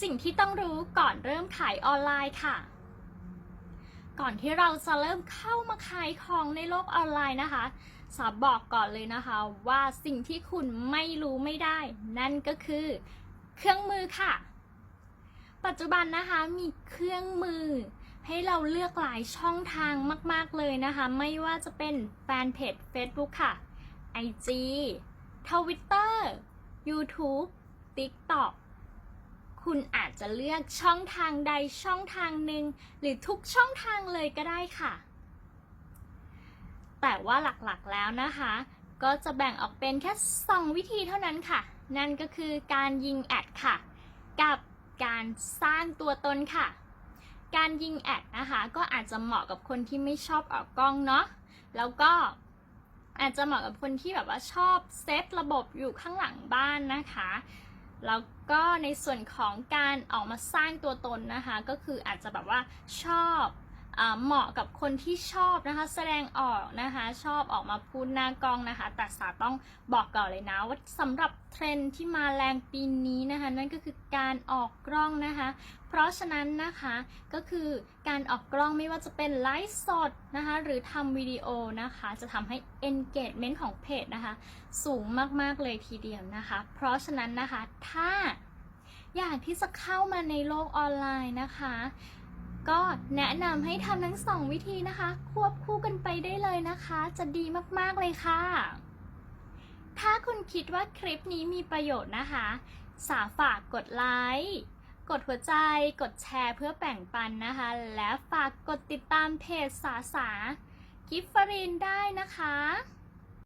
สิ่งที่ต้องรู้ก่อนเริ่มขายออนไลน์ค่ะ ก่อนที่เราจะเริ่มเข้ามาขายของในโลกออนไลน์นะคะสาบอกก่อนเลยนะคะ ว่าสิ่งที่คุณไม่รู้ไม่ได้ นั่นก็คือ เครื่องมือค่ะ ปัจจุบันนะคะมีเครื่องมือ ให้เราเลือกหลายช่องทางมาก ๆเลยนะคะ ไม่ว่าจะเป็นแฟนเพจ Facebook ค่ะ IG Twitter YouTube TikTok คุณอาจจะเลือกช่องทางใดช่องทางหนึ่งหรือทุกช่องทางเลยก็ได้ค่ะ แต่ว่าหลักๆแล้วนะคะ ก็จะแบ่งออกเป็นแค่ 2 วิธีเท่านั้นค่ะ นั่นก็คือการยิงแอดค่ะ กับการสร้างตัวตนค่ะ การยิงแอดนะคะ ก็อาจจะเหมาะกับคนที่ไม่ชอบออกกล้องเนาะแล้วก็อาจจะเหมาะกับคนที่แบบว่าชอบเซตระบบอยู่ข้างหลังบ้านนะคะ แล้วก็ในส่วนของการออกมาสร้างตัวตนนะคะ ก็คืออาจจะแบบว่าชอบ เหมาะกับคนที่ชอบนะคะ แสดงออกนะคะ ชอบออกมาพูดหน้ากล้องนะคะ แต่สาต้องบอกก่อนเลยนะว่าสำหรับเทรนที่มาแรงปีนี้นะคะ นั่นก็คือการออกกล้องนะคะ เพราะฉะนั้นนะคะก็คือการออกกล้องไม่ว่าจะเป็นไลฟ์สดนะคะ หรือทำวิดีโอนะคะ จะทำให้ engagement ของเพจนะคะ สูงมาก ๆ เลยทีเดียวนะคะ เพราะฉะนั้นนะคะถ้าอยากที่จะเข้ามาในโลกออนไลน์นะคะ ก็แนะนำให้ทำทั้งสองวิธีนะคะ ควบคู่กันไปได้เลยนะคะ จะดีมากๆเลยค่ะ ถ้าคุณคิดว่าคลิปนี้มีประโยชน์นะคะ สาฝากกดไลค์กดหัวใจ กดแชร์เพื่อแบ่งปันนะคะ และฝากกดติดตามเพจสาสากิฟฟรินได้นะคะ